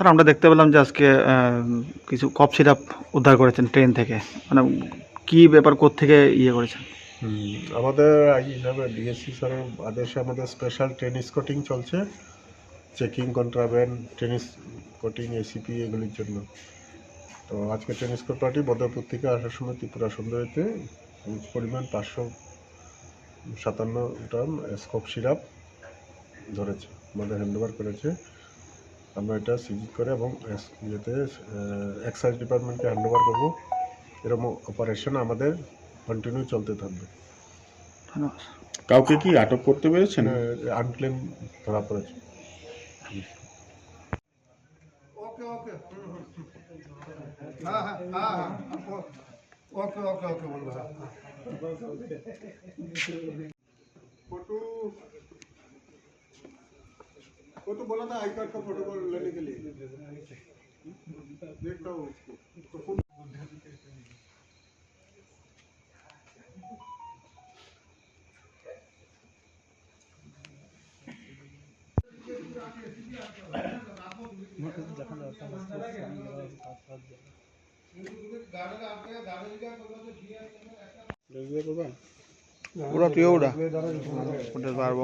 Sir, আমরা দেখতে পেলাম যে আজকে কিছু কফ সিরাপ উদ্ধার করেছেন ট্রেন থেকে। মানে কি ব্যাপার থেকে ইয়ে করেছেন? আমাদের ডিএসসি স্যারের আদেশে আমাদের স্পেশাল ট্রেন স্কটিং চলছে। Checking contraband train escorting ACP এগুলির জন্য। তো আজকে ট্রেন স্কট পার্টি বদরপুর থেকে আসার সময় ত্রিপুরা সুন্দরীতে পরিমাণ পাঁচশো সাতান্ন গ্রাম স্কপ সিরাপ ধরেছে, আমাদের হ্যান্ডওভার করেছে। আমরা এটা সিজিট করে এবং ইয়েতে এক্সাইজ ডিপার্টমেন্টকে হ্যান্ডওভার করব। এরকম অপারেশন আমাদের কন্টিনিউ চলতে থাকবে। কাউকে কি আটক করতে পেরেছেন? আনক্লেম ধরা পড়েছে। ওকে ওকে হ্যাঁ, হ্যাঁ, হ্যাঁ, ওকে ওকে ওকে ফটো वो तो बोला था आई कार्ड का फोटो को लेने के लिए देखता हूँ उसको तो फोन পুরো প্রিয় ওটা ওটা পারবো